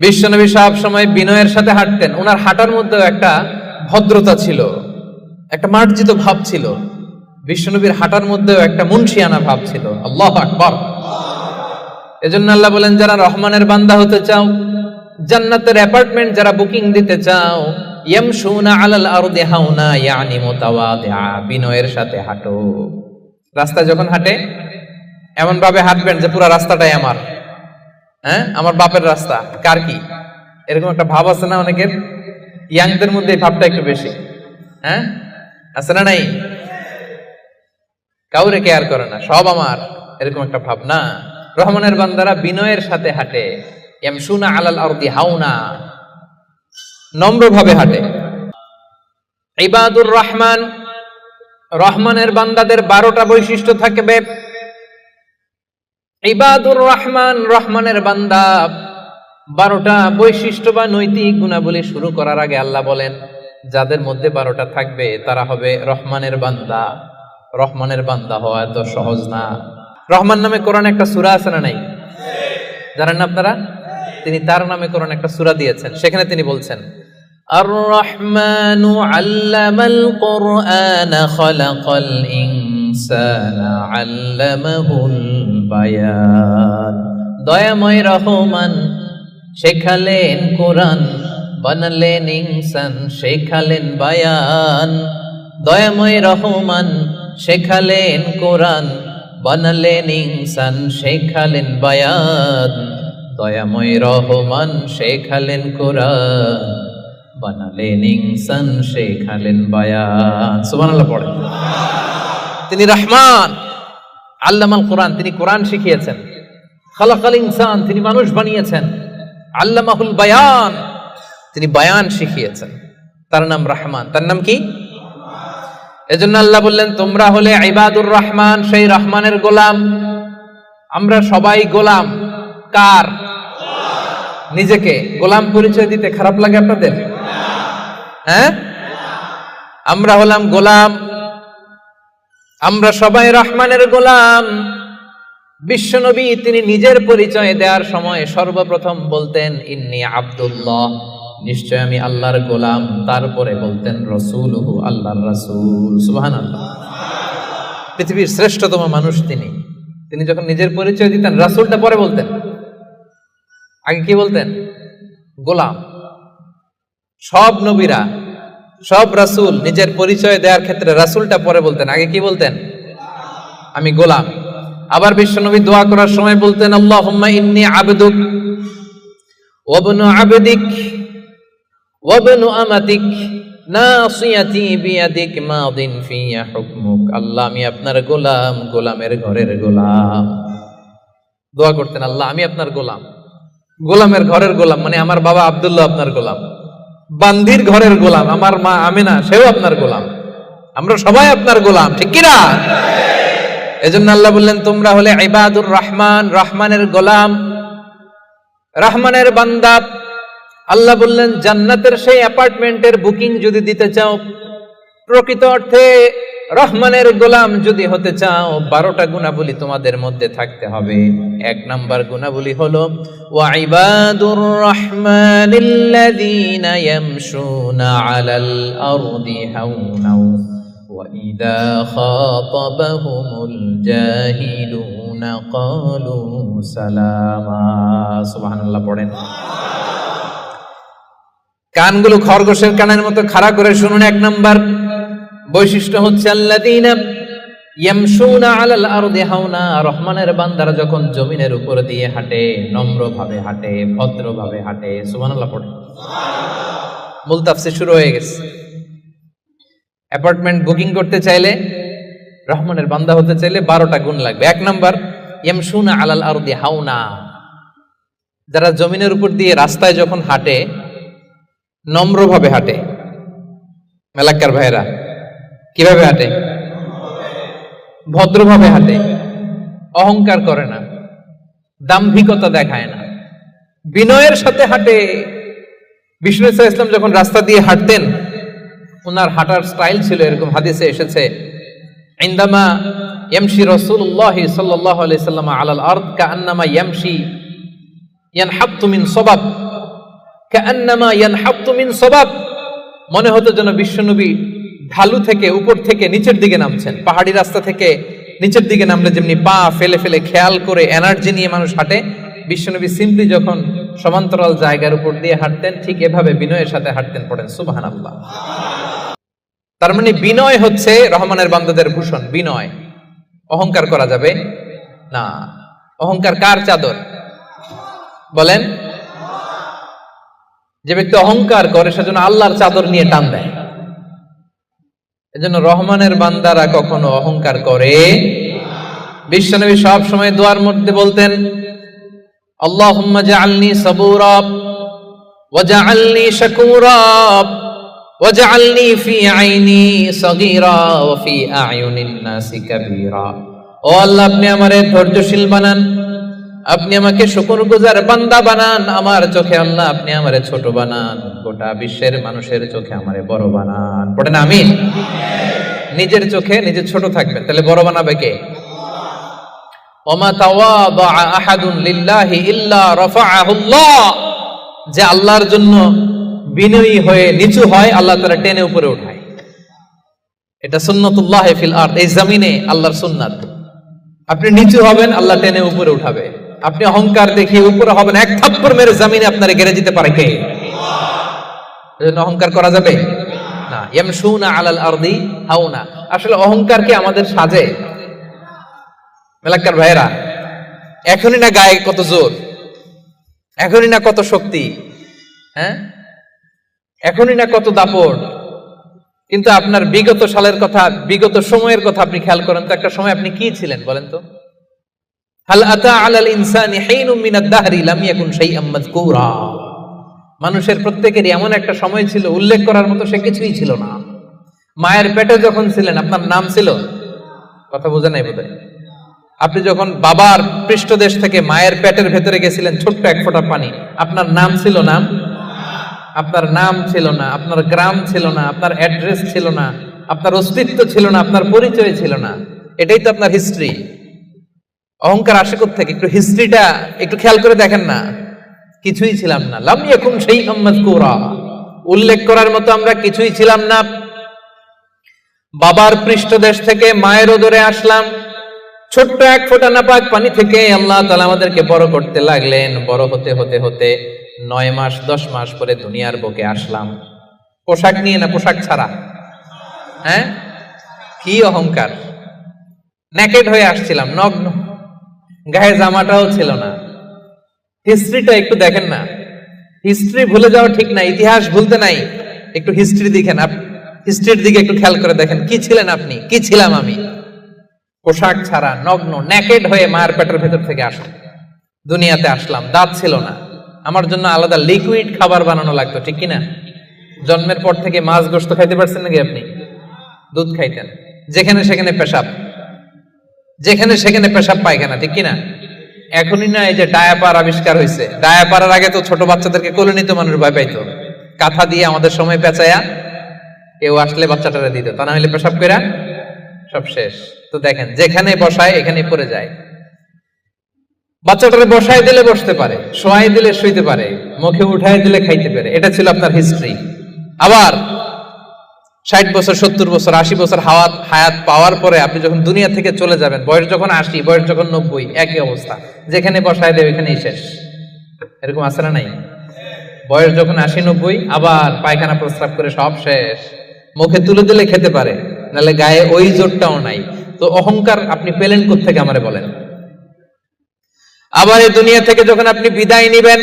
বিশ্বনবী সব সময় বিনয়ের সাথে হাঁটতেন। ওনার হাঁটার মধ্যেও একটা ভদ্রতা ছিল, একটা মার্জিত ভাব ছিল। বিশ্বনবীর হাঁটার মধ্যেও একটা মুন্সিয়ানা ভাব ছিল। আল্লাহ আকবর। এজন্য আল্লাহ বলেন, যারা রহমানের বান্দা হতে চাও, জান্নাতের অ্যাপার্টমেন্ট যারা বুকিং দিতে চাও ইয়ামশুনা আলাল আরদি হাউনা, ইয়ানি মুতাওয়াদিআ, বিনয়ের সাথে হাঁটো। রাস্তায় যখন হাঁটে এমন ভাবে হাঁটবেন যে পুরো রাস্তাটাই আমার। হ্যাঁ? আমার বাপের রাস্তা। কার কি? এরকম একটা ভাব আছে না অনেকের? ইয়াংদের মধ্যে এই ভাবটা একটু বেশি। হ্যাঁ? আছে না নাই? কাউরে কেয়ার করে না। সব আমার। এরকম একটা ভাব না। রহমানের বান্দারা বিনয়ের সাথে হাঁটে। ইয়ামশুনা আলাল আরদি হাউনা নম্রভাবে হাঁটে। ইবাদুর রহমান। রহমানের বান্দাদের বারোটা বৈশিষ্ট্য থাকবে। ইবাদুর রহমান রহমানের বান্দা। বারোটা বৈশিষ্ট্য বা নৈতিক গুণাবলী শুরু করার আগে আল্লাহ বলেন, যাদের মধ্যে বারোটা থাকবে, তারা হবে রহমানের বান্দা। রহমানের বান্দা হওয়া এত সহজ না। রহমান নামে কোরআন একটা সুরা আছে না নাই? জানেন না আপনারা? তিনি তার নামে কোরআন একটা সুরা দিয়েছেন। সেখানে তিনি বলছেন আর রহমান বায়ান দয়াময় রহমান, শেখালেন কোরআন, বানালেন ইনসান, শেখালেন বায়ান। দয়াময় রহমান, শেখালেন কোরআন, বানালেন ইনসান, শেখালেন বায়ান দয়াময় রহমান, শেখালেন কোরআন, বানালেন ইনসান, শেখালেন বায়ান সুবহানাল্লাহ পড়ে তিনি রহমান। আল্লামাল কোরআন, তিনি কোরআন শিখিয়েছেন। খালাকাল ইনসান, তিনি মানুষ বানিয়েছেন। আল্লামাহুল বায়ান, তিনি বায়ান শিখিয়েছেন। তার নাম রহমান। তার নাম কি? এজন্য আল্লাহ বললেন, তোমরা হলে ইবাদুর রহমান, সেই রহমানের গোলাম। আমরা সবাই গোলাম। কার? নিজেকে। গোলাম পরিচয় দিতে খারাপ লাগে আপনাদের? হ্যাঁ? আমরা হলাম গোলাম আমরা সবাই রহমানের গোলাম। বিশ্বনবী তিনি নিজের পরিচয় দেওয়ার সময় সর্বপ্রথম বলতেন, ইন্নি আব্দুল্লাহ। নিশ্চয় আমি আল্লাহর গোলাম। তারপরে বলতেন রসুল হু আল্লাহর রসুল। সুবাহান আল্লাহ পৃথিবীর শ্রেষ্ঠতম মানুষ তিনি। তিনি যখন নিজের পরিচয় দিতেন, রাসুলটা পরে বলতেন। আগে কি বলতেন? গোলাম। সব নবীরা সব রাসুল নিজের পরিচয় দেওয়ার ক্ষেত্রে রাসুলটা পরে বলতেন। আগে কি বলতেন? আমি গোলাম। আবার বিশ্বনবী দোয়া করার সময় বলতেন আল্লাহ ইন্নি আবেদুক ওবনু আবেদিক ওবনু আমাতিক আমি আপনার গোলাম। গোলামের ঘরের গোলাম মানে আমার বাবা আব্দুল্লাহ আপনার গোলাম। বান্দির ঘরের গোলাম, আমার মা আমিনা, সেও আপনার গোলাম। আমরা সবাই আপনার গোলাম, ঠিক কিনা? এজন্য আল্লাহ বললেন, তোমরা হলে ইবাদুর রহমান, রহমানের গোলাম, রহমানের বান্দাব আল্লাহ বললেন, জান্নাতের সেই অ্যাপার্টমেন্টের বুকিং যদি দিতে চাও, প্রকৃত অর্থে রহমানের গোলাম যদি হতে চাও বারোটা গুণাবলী তোমাদের মধ্যে থাকতে হবে এক নাম্বার গুণাবলী হলো ওয়াইবাদুর রহমানিল্লাযীনা ইয়ামশুনা আলাল আরদি হাওনাও وإذا خاطبهم الجاهلون قالوا سلاما سبحان الله পড়েন কানগুলো খরগোশের কানের মতো খাড়া করে শুনুন এক নাম্বার বৈশিষ্ট্য হচ্ছে হাওনা, রহমানের বান্দারা যখন জমিনের উপর দিয়ে হাঁটে, নম্রভাবে হাঁটে, ভদ্রভাবে হাঁটে, সুবহানাল্লাহ পড়ে। মূল শুরু হয়ে গেছে। অ্যাপার্টমেন্ট বুকিং করতে চাইলে, রহমানের বান্দা হতে চাইলে বারোটা গুণ লাগবে। এক নাম্বার, ইয়ামশুনা আলাল আরদি হাওনা। যারা জমিনের উপর দিয়ে রাস্তায় যখন হাঁটে, নম্রভাবে হাঁটে। মেলাক্কার ভাইরা কীভাবে হাঁটে? ভদ্রভাবে হাঁটে। অহংকার করে না। দাম্ভিকতা দেখায় না। বিনয়ের সাথে হাঁটে। বিষ্ণু ইসলাম যখন রাস্তা দিয়ে হাঁটতেন ওনার হাঁটার স্টাইল ছিল এরকম। হাদিসে এসেছে, ইন্দামা ইয়ামশি রাসূলুল্লাহ সাল্লাল্লাহু আলাইহি সাল্লাম আলাল আরদ, কাআন্নামা ইয়ামশি ইয়ানহাত্তু মিন সবাব কান্নামা ইয়ানহাত্তু মিন সবাব। মনে হতো যেন বিশ্বনবী ঢালু থেকে উপর থেকে নিচের দিকে নামছেন। পাহাড়ি রাস্তা থেকে নিচের দিকে নামলে যেমনি পা ফেলে ফেলে খেয়াল করে এনার্জি নিয়ে মানুষ হাঁটে। বিশ্বনবী সিম্পলি যখন সমান্তরাল জায়গার উপর দিয়ে হাঁটতেন, ঠিক এভাবে বিনয়ের সাথে হাঁটতেন পড়েন সুবাহান আল্লাহ তার মানে বিনয় হচ্ছে রহমানের বান্দাদের ভূষণ, বিনয়। অহংকার করা যাবে না। অহংকার কার চাদর? বলেন, যে ব্যক্তি অহংকার করে, সেজন্য আল্লাহর চাদর নিয়ে টান দেয়। এজন্য রহমানের বান্দারা কখনো অহংকার করে। বিশ্বনবী সব সময় দোয়ার মধ্যে বলতেন, আল্লাহুম্মা জাআলনি সাবুরা ওয়াজআলনি শাকুরা ওয়াজআলনি ফি আইনি সগীরা ওয়া ফি আয়ুনিন নাসি কাবীরা। ও আল্লাহ, আপনি আমারে ধৈর্যশীল বানান। আপনি আমাকে শুকর গুজার বান্দা বানান, আমার চোখে আল্লাহ আপনি আমারে ছোট বানান, গোটা বিশ্বের মানুষের চোখে আমারে বড় বানান। পড়েন আমিন নিজের চোখে নিজে ছোট থাকবেন, তাহলে বড় বানাবে কে? যে আল্লাহর জন্য বিনয়ী হয়ে নিচু হয়, আল্লাহ তারা টেনে উপরে উঠায়। এটা সুন্নতুল্লাহ ফিল আরদ, এই জমিনে আল্লাহর সুন্নাত। আপনি নিচু হবেন, আল্লাহ টেনে উপরে উঠাবে। আপনি অহংকার দেখিয়ে উপরে হবেন, এক থাপ্পড় মেরে জমিনে আপনারে গেড়ে দিতে পারে কে? অহংকার করা যাবে? না আলাল হাউনা আসলে অহংকার কি আমাদের সাজে? মেলাক্কার ভাইরা এখনই না গায়ে কত জোর? এখনই না কত শক্তি? হ্যাঁ? এখনই না কত দাপট? কিন্তু আপনার বিগত সালের কথা, বিগত সময়ের কথা আপনি খেয়াল করেন তো, একটা সময় আপনি কি ছিলেন বলেন তো? হাল আতা আলাল ইনসানি হিনুম মিনাদ দাহরি লাম ইয়াকুন শাইআম মাযকুরা। মানুষের প্রত্যেকেরই এমন একটা সময় ছিল, উল্লেখ করার মতো সে কিছুই ছিল না। মায়ের পেটে যখন ছিলেন, আপনার নাম ছিল? কথা বোঝা নাই বোধহয়। আপনি যখন বাবার পৃষ্ঠদেশ থেকে মায়ের পেটের ভেতরে গেছিলেন, ছোট্ট এক ফোঁটা পানি, আপনার নাম ছিল নাম আপনার নাম ছিল না, আপনার গ্রাম ছিল না, আপনার অ্যাড্রেস ছিল না, আপনার অস্তিত্ব ছিল না, আপনার পরিচয় ছিল না। এটাই তো আপনার হিস্ট্রি অহংকার আসে থেকে একটু হিস্ট্রিটা একটু খেয়াল করে দেখেন না। কিছুই ছিলাম না। লাম ইয়াকুন সেই উল্লেখ করার মতো আমরা কিছুই ছিলাম না। বাবার পৃষ্ঠদেশ থেকে মায়ের ওদরে আসলাম। ছোট্ট এক ফোঁটা নাপাক পানি থেকে আল্লাহ তালা আমাদেরকে বড় করতে লাগলেন। বড় হতে হতে হতে নয় মাস, দশ মাস পরে দুনিয়ার বুকে আসলাম। পোশাক নিয়ে না পোশাক ছাড়া? হ্যাঁ? কি অহংকার? নেকেড হয়ে আসছিলাম, নগ্ন। গায়ে জামাটাও ছিল না। হিস্ট্রিটা একটু দেখেন না। হিস্ট্রি ভুলে যাওয়া ঠিক না, ইতিহাস ভুলতে নাই। একটু হিস্ট্রি দেখেন হিস্ট্রির দিকে একটু খেয়াল করে দেখেন, কি ছিলেন আপনি? কি ছিলাম আমি? পোশাক ছাড়া, নগ্ন ন্যাকেড হয়ে মায়ের পেটের ভেতর থেকে আসলাম। দুনিয়াতে আসলাম, দাঁত ছিল না। আমার জন্য আলাদা লিকুইড খাবার বানানো লাগতো, ঠিক কিনা? জন্মের পর থেকে মাছ গোস্ত খাইতে পারছেন নাকি আপনি? দুধ খাইতেন। যেখানে সেখানে পেশাব। যেখানে সেখানে পেশাব পায়খানা ঠিক কিনা? এখনই না, এই যে ডায়াপার আবিষ্কার হয়েছে ডায়াপারের আগে তো ছোট বাচ্চাদেরকে কোলে নিতে মানুষ ভয় পাইতো। কাঁথা দিয়ে আমাদের সময় পেঁচায়া কেউ আসলে বাচ্চাটারে দিত, তা না হলে পেশাব কইরা সব শেষ। তো দেখেন, যেখানে বসায় এখানে পড়ে যায়। বাচ্চাটারে বসায় দিলে বসতে পারে শোয়াই দিলে শুইতে পারে, মুখে উঠাই দিলে খাইতে পারে। এটা ছিল আপনার হিস্ট্রি আবার ষাট বছর, সত্তর বছর, আশি বছর হাওয়াত, হায়াত পাওয়ার পরে আপনি যখন দুনিয়া থেকে চলে যাবেন, বয়স যখন আশি, বয়স যখন নব্বই, একই অবস্থা। যেখানে বসায় দেয়, ওইখানেই শেষ। এরকম আছে না নাই? বয়স যখন আশি, নব্বই, আবার পায়খানা প্রস্রাব করে সব শেষ। মুখে তুলে দিলে খেতে পারে, নাহলে গায়ে ওই জোরটাও নাই। তো অহংকার আপনি পেলেন থেকে আমারে বলেন? আবার এই দুনিয়া থেকে যখন আপনি বিদায় নিবেন,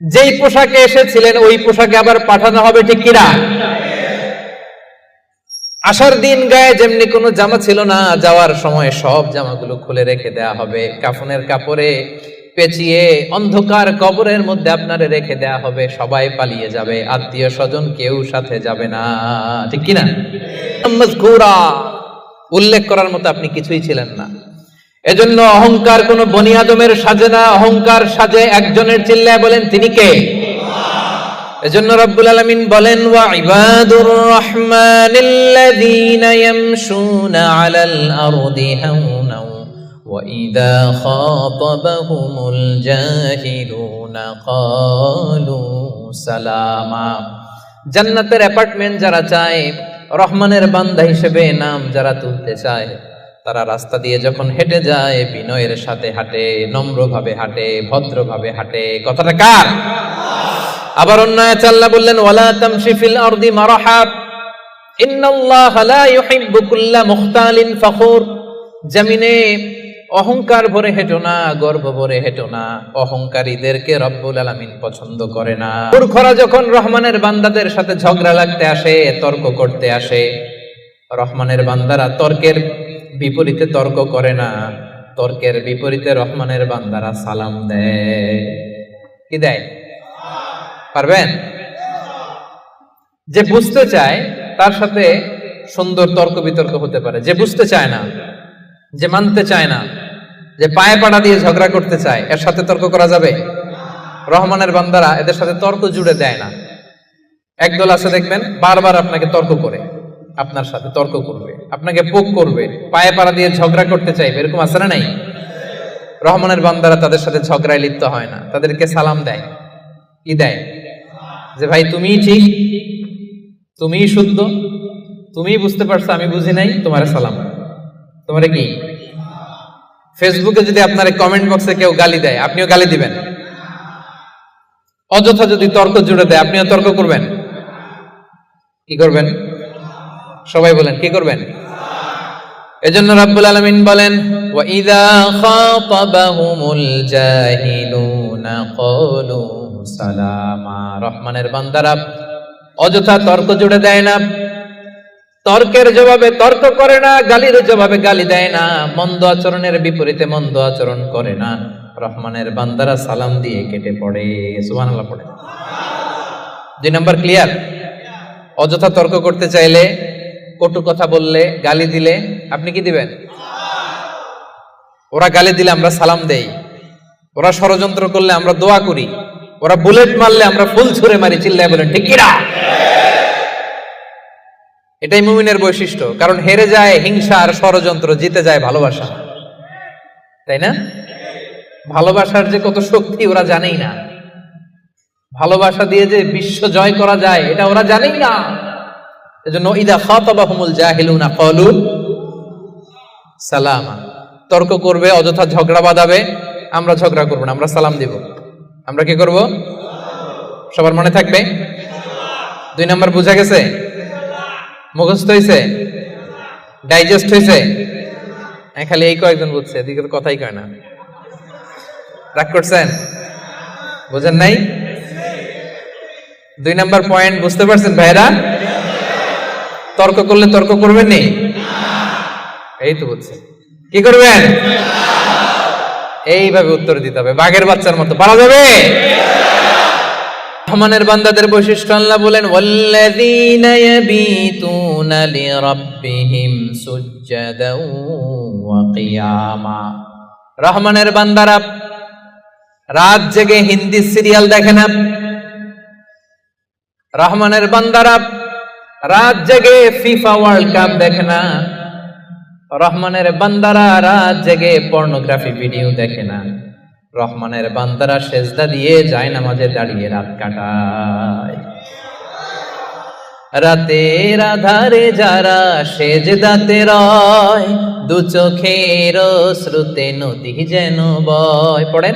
যেই পোশাকে এসেছিলেন, ওই পোশাকে আবার পাঠানো হবে ঠিক কিনা? আসার দিন গায়ে যেমনি কোনো জামা ছিল না, যাওয়ার সময় সব জামাগুলো খুলে রেখে দেয়া হবে। কাফনের কাপড়ে পেঁচিয়ে অন্ধকার কবরের মধ্যে আপনারে রেখে দেয়া হবে, সবাই পালিয়ে যাবে, আত্মীয় স্বজন কেউ সাথে যাবে না। ঠিক কিনা? উল্লেখ করার মতো আপনি কিছুই ছিলেন না। এজন্য অহংকার কোন বনি আদমের সাজে না, অহংকার সাজে একজনের চিল্লায় বলেন, তিনি কে? এজন্য রব্বুল আলামিন বলেন, ওয়া ইবাদুর রহমানিল্লাযীনা ইয়ামশুনা আলাল আরদি হাওনা ওয়া ইযা খাতাবাহুমুল জাহিলুনা ক্বালু সালামা। জান্নাতের অ্যাপার্টমেন্ট যারা চায়, রহমানের বান্দা হিসেবে নাম যারা তুলতে চায়, তারা রাস্তা দিয়ে যখন হেঁটে যায়, বিনয়ের সাথে হাঁটে, নম্রভাবে হাঁটে, ভদ্রভাবে হাঁটে। কথাটা কার? আবার অন্য আয়াতে আল্লাহ বললেন, ওয়ালা তামশি ফিল আরদি ইন্নাল্লাহ লা ইউহিব্বু কুল্লা মুখতালিন ফখুর। জমিনে অহংকার ভরে হেঁটো না, গর্ব ভরে না। অহংকারীদেরকে রব্বুল আলামিন পছন্দ করে না। যখন রহমানের বান্দাদের সাথে ঝগড়া লাগতে আসে, তর্ক করতে আসে, রহমানের বান্দারা তর্কের বিপরীতে তর্ক করে না। তর্কের বিপরীতে রহমানের বান্দারা সালাম দেয়। কি দেয়? পারবেন? যে বুঝতে চায়, তার সাথে সুন্দর তর্ক বিতর্ক হতে পারে। যে বুঝতে চায় না, যে মানতে চায় না, যে পায়ে পাড়া দিয়ে ঝগড়া করতে চায়, এর সাথে তর্ক করা যাবে? রহমানের বান্দারা এদের সাথে তর্ক জুড়ে দেয় না। একদল আছে, দেখবেন, বারবার আপনাকে তর্ক করে, আপনার সাথে তর্ক করবে, আপনাকে পোক করবে, পায়ে পাড়া দিয়ে ঝগড়া করতে চাইবে, এরকম আছে না নাই? রহমানের বান্দারা তাদের সাথে ঝগড়ায় লিপ্ত হয় না, তাদেরকে সালাম দেয় কি দেয় যে ভাই তুমি ঠিক, তুমিই শুদ্ধ, তুমিই বুঝতে পারছ আমি বুঝি নাই, তোমার সালাম। তোমার কি? ফেসবুকে যদি আপনার কমেন্ট বক্সে কেউ গালি দেয়, আপনিও গালি দিবেন। অযথা যদি তর্ক জুড়ে দেয়, আপনিও তর্ক করবেন। কি করবেন? সবাই বলেন, কি করবেন? এজন্য রাব্বুল আলামিন বলেন, ওয়া ইযা খাতাবাহুমুল জাহিলুনা, ক্বালু সালামা, রহমানের বান্দারা, অযথা তর্ক জুড়ে দেয় না। তর্কের জবাবে তর্ক করে না, গালির জবাবে গালি দেয় না, মন্দ আচরণের বিপরীতে মন্দ আচরণ করে না। রহমানের বান্দারা সালাম দিয়ে কেটে পড়ে, সুবহানাল্লাহ পড়ে। দুই নাম্বার ক্লিয়ার। অযথা তর্ক করতে চাইলে, কটু কথা বললে, গালি দিলে, আপনি কি দিবেন? ওরা গালি দিলে আমরা সালাম দেই। ওরা ষড়যন্ত্র করলে আমরা দোয়া করি। ওরা বুলেট মারলে আমরা ফুল ছুঁড়ে মারি, চিল্লায় বলেন ঠিক কিনা এটাই মুমিনের বৈশিষ্ট্য, কারণ হেরে যায় হিংসা আর ষড়যন্ত্র, জিতে যায় ভালোবাসা। তাই না? ভালোবাসার যে কত শক্তি ওরা জানেই না। ভালোবাসা দিয়ে যে বিশ্ব জয় করা যায়, এটা ওরা জানেই না। এজন্য, ইদা খাতাবাহুমুল জাহিলুনা ক্বালু সালামা। তর্ক করবে, অযথা ঝগড়া বাঁধাবে, আমরা ঝগড়া করব না, আমরা সালাম দিব। আমরা কি করব? সবার মনে থাকবে? দুই নাম্বার বুঝা গেছে? মুখস্থ হয়েছে ডাইজেস্ট হয়েছে হ্যাঁ, খালি এই কয়েকজন বুঝছে এদিকে তো কথাই কয় না। রাগ করছেন? বুঝেন নাই? দুই নাম্বার পয়েন্ট বুঝতে পারছেন ভাইরা তর্ক করলে তর্ক করবেন নি? এই তো বুঝছে। কি করবেন? এইভাবে উত্তর দিতে হবে। বাঘের বাচ্চার মতো। পারা যাবে? রহমানের বান্দাদের বৈশিষ্ট্য আল্লাহ বলেন রহমানের বান্দারা, রাত জেগে হিন্দি সিরিয়াল দেখে না? রহমানের বান্দারা, রাত জেগে ফিফা ওয়ার্ল্ড কাপ দেখে না? রহমানের বান্দারা রাত জেগে পর্নোগ্রাফি ভিডিও দেখে না। রহমানের বান্দারা সেজদা দিয়ে যায় নামাজে দাঁড়িয়ে রাত কাটায়। রাতের আধারে যারা সেজদাতে রয়, দু চোখের শ্রুতে নদী যেন বয়। পড়েন?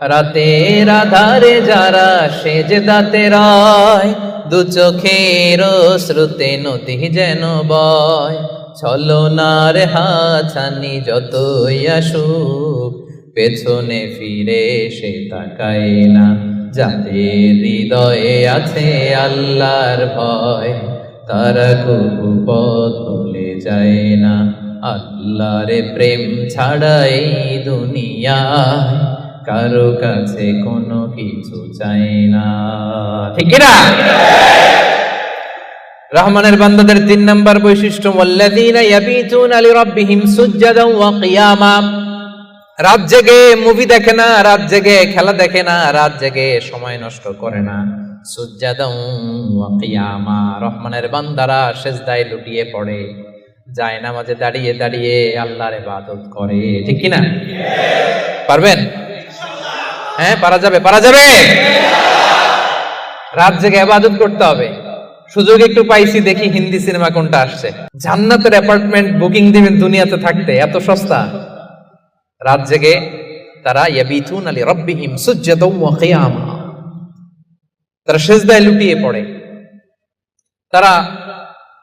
রাতের আধারে যারা সেজদাতে রয়, দু চোখের শ্রুতে নদী যেন বয়। ছলনার হাছানি যতই আসুক, পেছনে ফিরে সে তাকায় না। যাদের হৃদয়ে আছে আল্লাহর ভয়, তারা পথ ভুলে যায় না। আল্লাহর প্রেম ছাড়াই দুনিয়া কারও কাছে কোনো কিছু চাই না। ঠিক না রহমানের বান্দাদের তিন নাম্বার বৈশিষ্ট্য, ওয়াল্লাযীনা ইয়াবিতুনা লিরাব্বিহিম সুজ্জাদান ওয়া কিয়ামা রাত জেগে মুভি দেখে না, রাত জেগে খেলা দেখে না, রাত জেগে সময় নষ্ট করে না। সুজ্জাদান রহমানের বান্দারা সেজদায় লুটিয়ে পড়ে, যায় নামাজে দাঁড়িয়ে দাঁড়িয়ে আল্লাহর ইবাদত করে। ঠিক কিনা? পারবেন? হ্যাঁ পারা যাবে পারা যাবে। রাত জেগে ইবাদত করতে হবে। সুযোগ একটু পাইছি, দেখি হিন্দি সিনেমা কোনটা আসছে। জান্নাতের অ্যাপার্টমেন্ট বুকিং দিবেন দুনিয়াতে থাকতে, এত সস্তা। রাত জেগে তারা ইয়াবিথুন আলী রব্বিহিম সুজ্জাদাও ওয়া কিয়ামা তারা সেজদায় লুটিয়ে পড়ে। তারা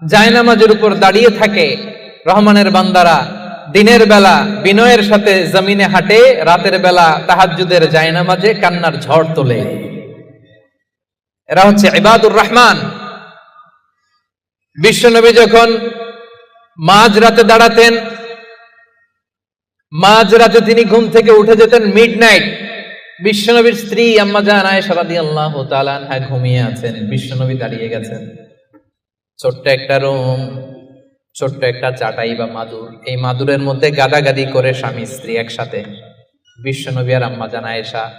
জায়নামাজের উপর দাঁড়িয়ে থাকে। রহমানের বান্দারা দিনের বেলা বিনয়ের সাথে জমিনে হাঁটে, রাতের বেলা তাহাজ্জুদের জায়নামাজে কান্নার ঝড় তোলে। এরা হচ্ছে ইবাদুর রহমান। বিশ্বনবী যখন মাঝ রাতে দাঁড়াতেন মাঝ রাতে তিনি ঘুম থেকে উঠে যেতেন মিড নাইট বিশ্বনবীর স্ত্রী আম্মা জান আয়েশা রাদিয়াল্লাহু তাআলা আনহা ঘুমিয়ে আছেন। বিশ্বনবী দাঁড়িয়ে গেছেন। ছোট্ট একটা রুম, ছোট্ট একটা চাটাই বা মাদুর। এই মাদুরের মধ্যে গাদাগাদি করে স্বামী, স্ত্রী একসাথে। বিশ্বনবী আর আম্মা জান আয়েশা।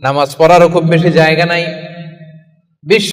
নামাজ পড়ারও খুব বেশি জায়গা নাই। বিশ্ব